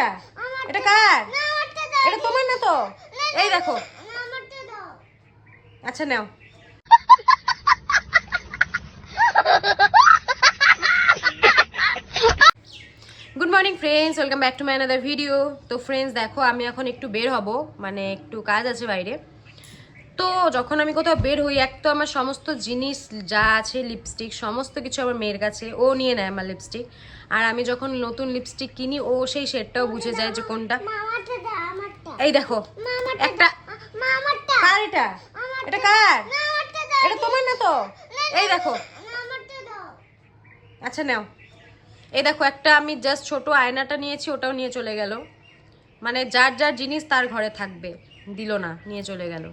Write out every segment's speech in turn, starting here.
এটা? এটা কার? এটা তোমার না তো? এই দেখো। আচ্ছা নাও। Good morning friends welcome back to my another video তো ফ্রেন্ডস দেখো আমি এখন একটু বের হব। মানে একটু কাজ আছে বাইরে। তো যখন আমি কোথাও বের হই এক তো আমার সমস্ত জিনিস যা আছে লিপস্টিক সমস্ত কিছু আমার মেয়ের কাছে ও নিয়ে নেয় আমার লিপস্টিক আর আমি যখন নতুন লিপস্টিক কিনি ও সেই শেডটাও বুঝে যায় যে কোনটা। এই দেখো একটা কার এটা? এটা কার? এটা তোমার না তো? এই দেখো। আচ্ছা নাও। এই দেখো একটা আমি জাস্ট ছোট আয়নাটা নিয়েছি ওটাও নিয়ে চলে গেল। মানে যার যার জিনিস তার ঘরে থাকবে। দিল না নিয়ে চলে গেল।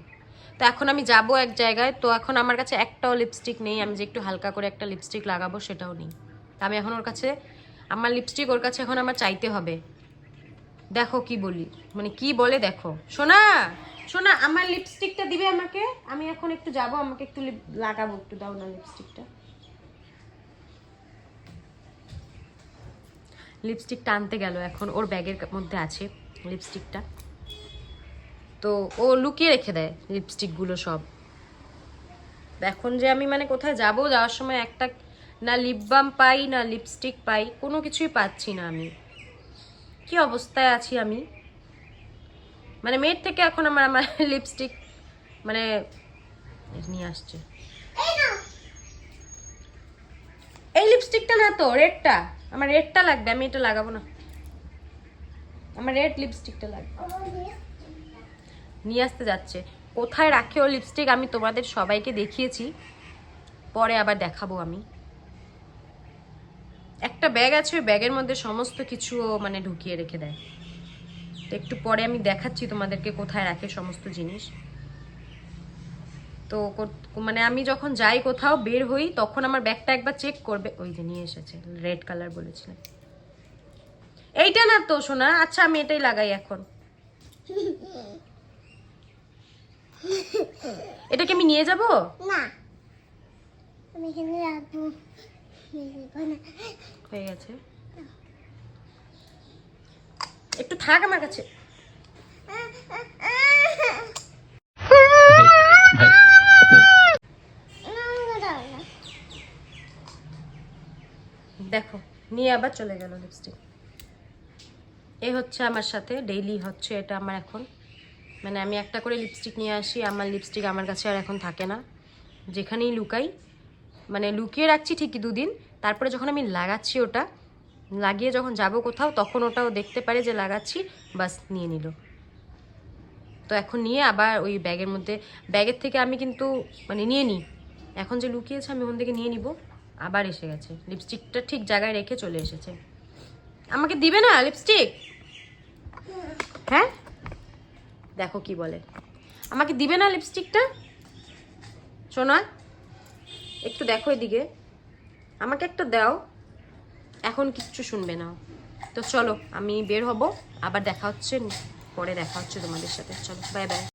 তো এখন আমি যাব এক জায়গায়। তো এখন আমার কাছে একটাও লিপস্টিক নেই। আমি যে একটু হালকা করে একটা লিপস্টিক লাগাবো সেটাও নেই। তা আমি এখন ওর কাছে, আমার লিপস্টিক ওর কাছে এখন আমার চাইতে হবে। দেখো কি বলি। মানে কি বলে দেখো। সোনা সোনা, আমার লিপস্টিকটা দিবে আমাকে? আমি এখন একটু যাব, আমাকে একটু লাগাবো একটু, দাও না লিপস্টিকটা লিপস্টিকটা আনতে গেল এখন, ওর ব্যাগের মধ্যে আছে লিপস্টিকটা তো ও লুকিয়ে রেখে দেয় লিপস্টিকগুলো সব। এখন যে আমি মানে কোথায় যাব, যাওয়ার সময় একটা না লিপ বাম পাই, না লিপস্টিক পাই, কোনো কিছুই পাচ্ছি না আমি। কি অবস্থায় আছি আমি? মানে মেয়ের থেকে এখন আমার আমার লিপস্টিক মানে নিয়ে আসছে। এই লিপস্টিকটা না তো, রেডটা। আমার রেডটা লাগবে, আমি এটা লাগাবো না। আমার রেড লিপস্টিকটা লাগবে। নিয়ে আসতে যাচ্ছে। কোথায় রাখে ও লিপস্টিক আমি তোমাদের সবাইকে দেখিয়েছি। পরে আবার দেখাবো আমি। একটা ব্যাগ আছে, ওই ব্যাগের মধ্যে সমস্ত কিছু মানে ঢুকিয়ে রেখে দেয়। তো একটু পরে আমি দেখাচ্ছি তোমাদেরকে কোথায় রাখে সমস্ত জিনিস। তো মানে আমি যখন যাই কোথাও বের হই, তখন আমার ব্যাগটা একবার চেক করবে। ওই যে নিয়ে এসেছে রেড কালার বলেছিলেন এইটা না তো শোনা আচ্ছা আমি এটাই লাগাই এখন। এটাকে আমি নিয়ে যাব? না। আমি এখানে রাখব। হয়ে গেছে। একটু থাক আমার কাছে। দেখো নিয়ে আবার চলে গেল লিপস্টিক এ হচ্ছে আমার সাথে ডেইলি হচ্ছে এটা আমার এখন। মানে আমি একটা করে লিপস্টিক নিয়ে আসি, আমার লিপস্টিক আমার কাছে আর এখন থাকে না। যেখানেই লুকাই মানে লুকিয়ে রাখছি ঠিকই দুদিন, তারপরে যখন আমি লাগাচ্ছি ওটা, লাগিয়ে যখন যাব কোথাও, তখন ওটাও দেখতে পারে যে লাগাচ্ছি, বাস নিয়ে নিল। তো এখন নিয়ে আবার ওই ব্যাগের মধ্যে, ব্যাগের থেকে আমি কিন্তু মানে নিয়ে নিই। এখন যে লুকিয়েছে আমি ওখান থেকে নিয়ে নিব, আবার এসে গেছে। লিপস্টিকটা ঠিক জায়গায় রেখে চলে এসেছে। আমাকে দিবে না লিপস্টিক হ্যাঁ? দেখো কি বলে। আমাকে দিবে না লিপস্টিকটা শোনা একটু দেখো এদিকে। আমাকে একটা দাও, এখন কিচ্ছু শুনবে না। তো চলো, আমি বের হব, আবার দেখা হচ্ছে, পরে দেখা হচ্ছে তোমাদের সাথে। চলো বাই বাই